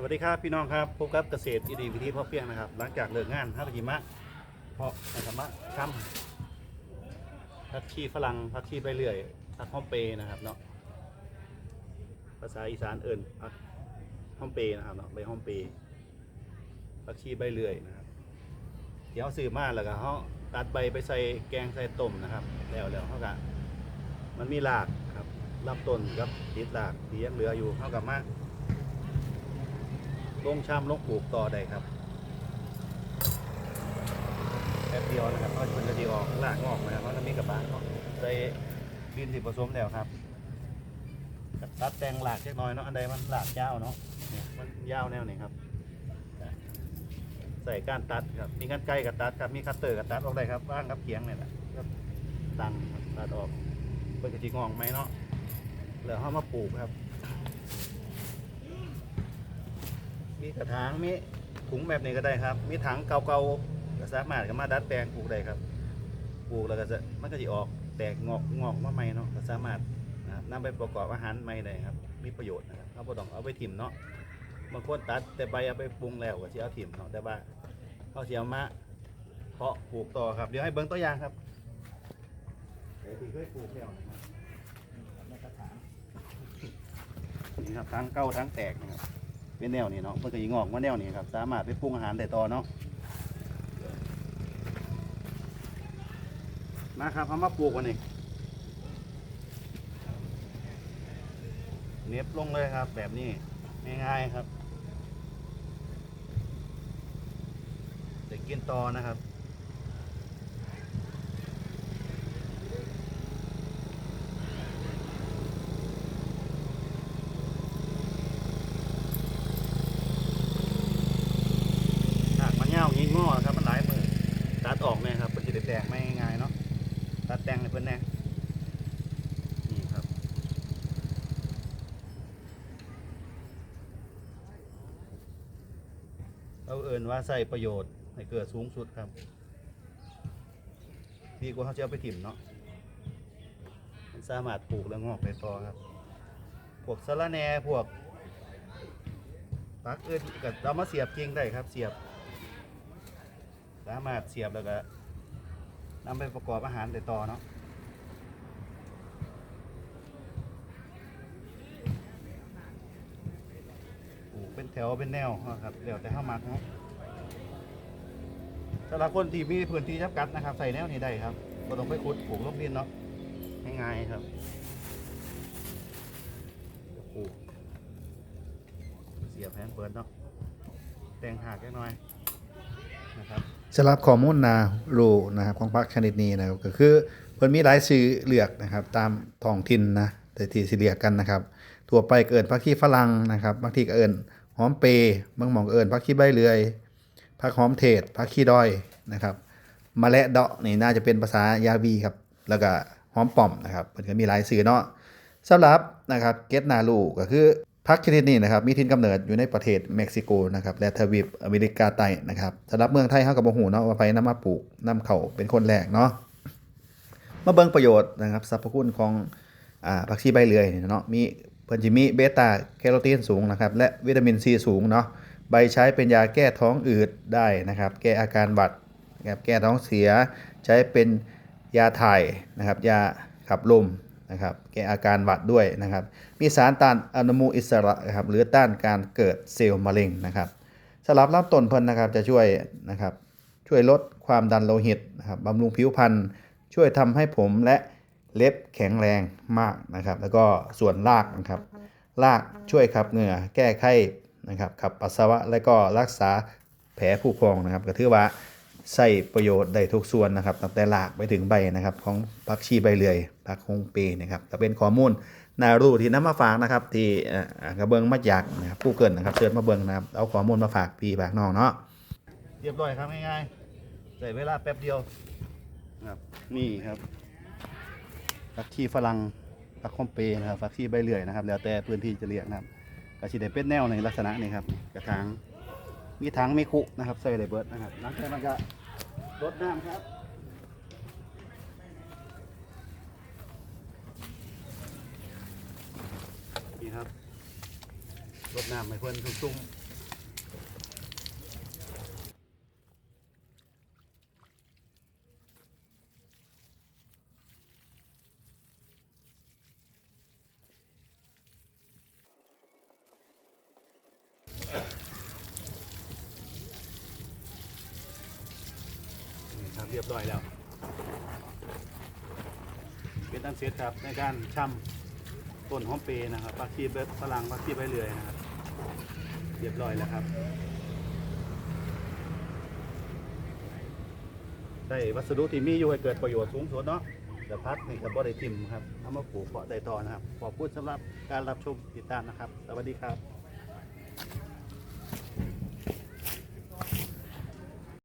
สวัสดีครับพี่น้องครับพบกับเกษตรอินทรีย์วิธีพ่อเพียงนะครับ หลังจากเลิกงานห้าปจิมะเพาะธรรมะค่ำพักชีฝรั่งพักชีใบเลื่อยพักห้อมเปนะครับเนาะภาษาอีสานเอิญพักห้อมเปนะครับเนาะใบห้อมเปพักชีใบเลื่อยนะครับเดี๋ยวซื้อมาแล้วก็เขาตัดใบไปใส่แกงใส่ต้มนะครับ แล้วแล้วเขาก็มันมีหลากครับลำต้นกับติดหลากที่ยังเหลืออยู่เขากับมา ลงชามลงปลูกต่อได้ครับแป๊บเดียวนะครับเพราะมันจะดีออกหลากงอกนะครับเพราะมันมีกระบะเนาะใส่ดินที่ผสมแล้วครับตัดแต่งหลากเล็กน้อยเนาะอันใดมันหลากยาวเนาะเนี่ยมันยาวแนวนี้ครับใส่ก้านตัดครับมีกันไกรกับตัดครับมีคัตเตอร์กับตัดออกได้ครับว่างกับเขียงเนี่ยแหละครับดังตัดออกเพื่อกระจิงอกไหมเนาะแล้วเขามาปลูกครับ มีกระถางมีถุงแบบนี้ก็ได้ครับ มีถังเก่าๆก็สามารถก็มาดัดแปลงปลูกได้ครับปลูกแล้วก็จะมันก็จะออกแตกงอกงอกมาใหม่เนาะก็สามารถนะครับนำไปประกอบอาหารใหม่ได้ครับ มีประโยชน์นะครับเขาบ่ต้องเอาไปถิ่มเนาะบางคนตัดแต่ใบเอาไปปรุงแล้วก็สิเอาถิ่มเนาะแต่ว่าเขาเสิเอามาเพาะปลูกต่อครับ เดี๋ยวให้เบิ่งตัวอย่างครับเดี๋ยวที่เคยปลูกแล้วนะครับนกระถางนี่ครับทั้งเก้าทั้งแตกนะครับ เป็นแนวนี้เนาะเพื่อจะยิงออกมาแนวนี้ครับ สามารถไปปรุงอาหารได้ต่อเนาะมาครับเอามาปลูกวันนี้เน็บลงเลยครับ แบบนี้ง่ายๆครับเด็กกินต่อนะครับ หากมันเงายิงง้อครับมันหลายมือตัดออกเนี่ยครับเป็นจะได้แตกไม่ง่ายเนาะตัดแต่งให้เพิ่นแน่นี่ครับ เราเอื่นว่าใส่ประโยชน์ให้เกิดสูงสุดครับดีกว่าเขาจะเอาไปถิ่มเนาะมันสามารถปลูกแล้วงอกไปต่อครับ พวกสะระแหน่พวกปักเอื่นก็เรามาเสียบกิ่งได้ครับ เสียบ สามารถเสียบแล้วก็นำไปประกอบอาหารได้ต่อเนาะ ปลูกเป็นแถวเป็นแนวครับเดี๋ยวแต่ห้ามักเนะสำหรับคนที่มีพื้นที่จำกัดนะครับ ใส่แนวนี้ได้ครับก็ต้องไปขุดปลูกลงดินเนาะง่ายๆครับปลูกเสียบแผนเปิดเนาะแต่งหากแค่น้อยนะครับสำหรับข้อมูลนารูนะครับของพักชนิดนี้นะครับก็คือเพิ่นมีหลายชื่อเลือกนะครับ ตามท้องถิ่นนะแต่ที่สิเรียกกันนะครับ ทั่วไปเอิ้นผักชีฝรั่งนะครับบางทีก็เอิ้น หอมเปย์บางหมองเอิ้นผักชีใบเลื่อยผักหอมเทศผักชีดอยนะครับมะและเดาะนี่น่าจะเป็นภาษายาวีครับ แล้วก็หอมป่อมนะครับเพิ่นก็มีหลายชื่อเนาะสำหรับนะครับเกตนาลูก็คือผักชนิดนี้นะครับมีถิ่นกำเนิดอยู่ในประเทศเม็กซิโกนะครับและทวีปอเมริกาใต้นะครับสำหรับเมืองไทยเฮาก็บ่ฮู้เนาะว่าไผนำมาปลูกนำเข้าเป็นคนแรกเนาะมาเบิ่งประโยชน์นะครับสรรพคุณของอ่าผักชีใบเลื่อยเนาะมี เพิ่นสิมีเบต้าแคโรทีนสูงนะครับ และวิตามินซีสูงเนาะใบใช้เป็นยาแก้ท้องอืดได้นะครับ แก้อาการหวัดนะครับแก้ท้องเสียใช้เป็นยาถ่ายนะครับ ยาขับลมนะครับ แก้อาการหวัดด้วยนะครับ มีสารต้านอนุมูลอิสระนะครับหรือต้านการเกิดเซลล์มะเร็งนะครับสำหรับต้นเพิ่นนะครับจะช่วยนะครับช่วยลดความดันโลหิตนะครับบำรุงผิวพรรณช่วยทำให้ผมและ เล็บแข็งแรงมากนะครับ แล้วก็ส่วนรากนะครับรากช่วยขับเหงื่อแก้ไข้นะครับขับปัสสาวะและก็รักษาแผลผู้พองนะครับ ก็ถือว่าใส่ประโยชน์ได้ทุกส่วนนะครับตั้งแต่รากไปถึงใบนะครับ ของผักชีใบเลื่อยผักฮงเปนะครับก็เป็นข้อมูลนารูที่นำมาฝากนะครับ ที่เอ่อกระเบิงมาจากนะครับผู้เกินนะครับเชิญมาเบิงนะครับเอาข้อมูลมาฝากพี่ฝากน้องเนาะเรียบร้อยครับง่ายๆใส่เวลาแป๊บเดียวนะครับนี่ครับ ฟักชีฝรั่งฟักคอมเปนะครับฟักชีใบเลื่อยนะครับ แล้วแต่พื้นที่จะเรียกนะครับกระชิได้เป็นแนวในลักษณะนี้ครับกระถางมีถังมีคุนะครับใส่ได้เบิร์ดนะครับหลังจากนั้นก็รดน้ำครับนี่ครับรดน้ำให้เพื่อนชุ่มๆ ร้อยแล้ว เป็นอันเสร็จครับในการช่ำต้นหอมเปรย์นะครับผักชีเบิดฝรั่งผักชีใบเลื่อยนะครับ เรียบร้อยแล้วครับ ได้วัสดุที่มีอยู่ให้เกิดประโยชน์สูงสุดเนาะเดี๋ยวพัดนี่กับบริทิมครับเอามาปลูกเพาะได้ต่อนะครับ ขอบคุณสำหรับการรับชมติดตามนะครับ สวัสดีครับ